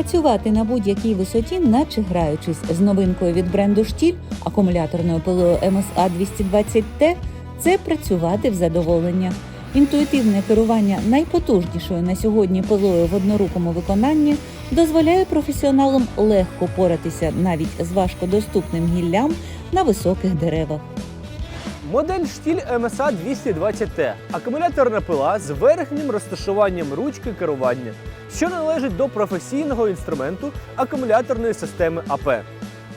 Працювати на будь-якій висоті, наче граючись з новинкою від бренду Штіль акумуляторною пилою MSA 220T – це працювати в задоволення. Інтуїтивне керування найпотужнішою на сьогодні пилою в однорукому виконанні дозволяє професіоналам легко поратися навіть з важкодоступним гіллям на високих деревах. Модель штіль MSA 220T – акумуляторна пила з верхнім розташуванням ручки керування, що належить до професійного інструменту акумуляторної системи АП.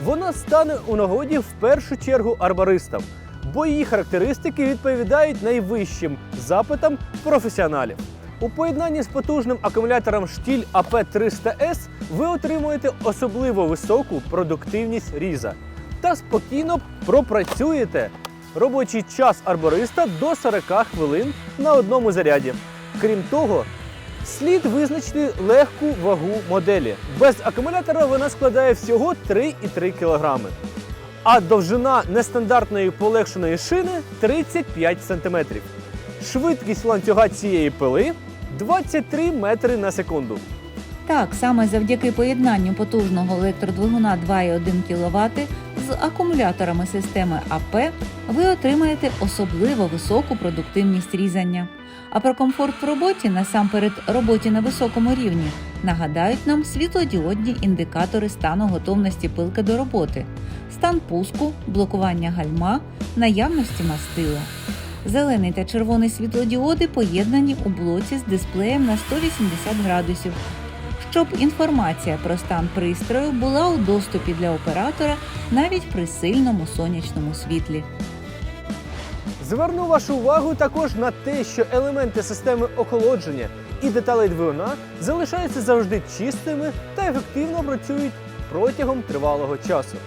Вона стане у нагоді в першу чергу арбористам, бо її характеристики відповідають найвищим запитам професіоналів. У поєднанні з потужним акумулятором штіль АП300С ви отримуєте особливо високу продуктивність різа та спокійно пропрацюєте робочий час арбориста до 40 хвилин на одному заряді. Крім того, слід визначити легку вагу моделі. Без акумулятора вона складає всього 3,3 кг. А довжина нестандартної полегшеної шини 35 см. Швидкість ланцюга цієї пили 23 метри на секунду. Так, саме завдяки поєднанню потужного електродвигуна 2,1 кВт з акумуляторами системи АП ви отримаєте особливо високу продуктивність різання. А про комфорт в роботі, насамперед роботі на високому рівні, нагадають нам світлодіодні індикатори стану готовності пилки до роботи, стан пуску, блокування гальма, наявності мастила. Зелений та червоний світлодіоди поєднані у блоці з дисплеєм на 180 градусів, щоб інформація про стан пристрою була у доступі для оператора навіть при сильному сонячному світлі. Зверну вашу увагу також на те, що елементи системи охолодження і деталей двигуна залишаються завжди чистими та ефективно працюють протягом тривалого часу.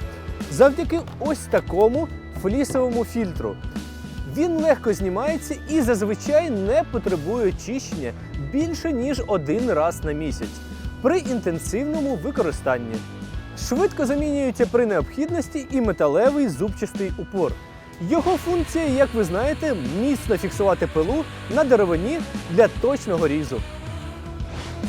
Завдяки ось такому флісовому фільтру. Він легко знімається і зазвичай не потребує очищення більше ніж один раз на місяць при інтенсивному використанні. Швидко замінюється при необхідності і металевий зубчастий упор. Його функція, як ви знаєте, міцно фіксувати пилу на деревині для точного різу.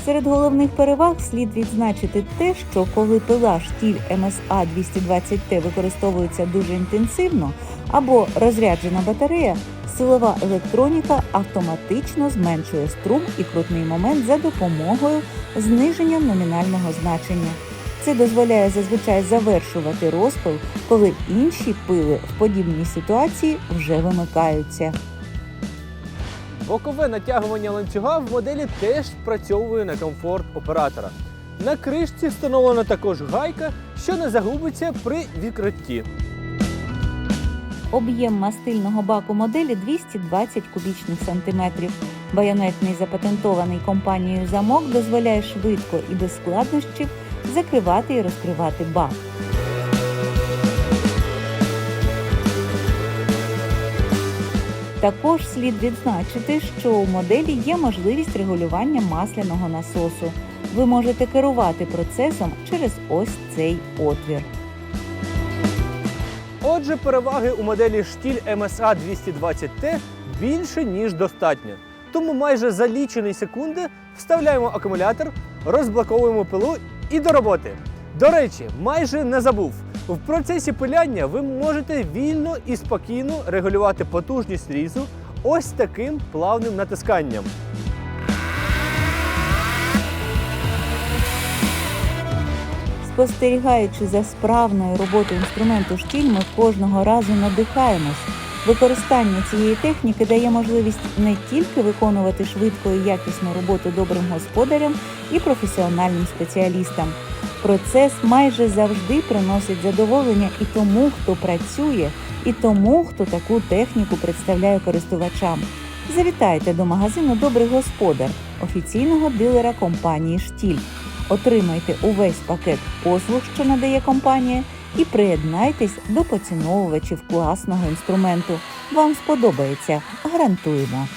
Серед головних переваг слід відзначити те, що коли пила штіль MSA 220T використовується дуже інтенсивно або розряджена батарея, силова електроніка автоматично зменшує струм і крутний момент за допомогою зниження номінального значення. Це дозволяє зазвичай завершувати розпил, коли інші пили в подібній ситуації вже вимикаються. Бокове натягування ланцюга в моделі теж спрацьовує на комфорт оператора. На кришці встановлена також гайка, що не загубиться при відкритті. Об'єм мастильного баку моделі 220 кубічних сантиметрів. Байонетний запатентований компанією замок дозволяє швидко і без складнощів закривати і розкривати бак. Також слід відзначити, що у моделі є можливість регулювання масляного насосу. Ви можете керувати процесом через ось цей отвір. Отже, переваги у моделі штіль MSA 220T більше, ніж достатньо. Тому майже за лічені секунди вставляємо акумулятор, розблоковуємо пилу і до роботи. До речі, майже не забув. В процесі пиляння ви можете вільно і спокійно регулювати потужність різу ось таким плавним натисканням. Спостерігаючи за справною роботою інструменту штіль, ми кожного разу надихаємось. Використання цієї техніки дає можливість не тільки виконувати швидко і якісну роботу добрим господарям і професіональним спеціалістам. Процес майже завжди приносить задоволення і тому, хто працює, і тому, хто таку техніку представляє користувачам. Завітайте до магазину Добрий господар, офіційного дилера компанії Штіль. Отримайте увесь пакет послуг, що надає компанія, і приєднайтесь до поціновувачів класного інструменту. Вам сподобається, гарантуємо.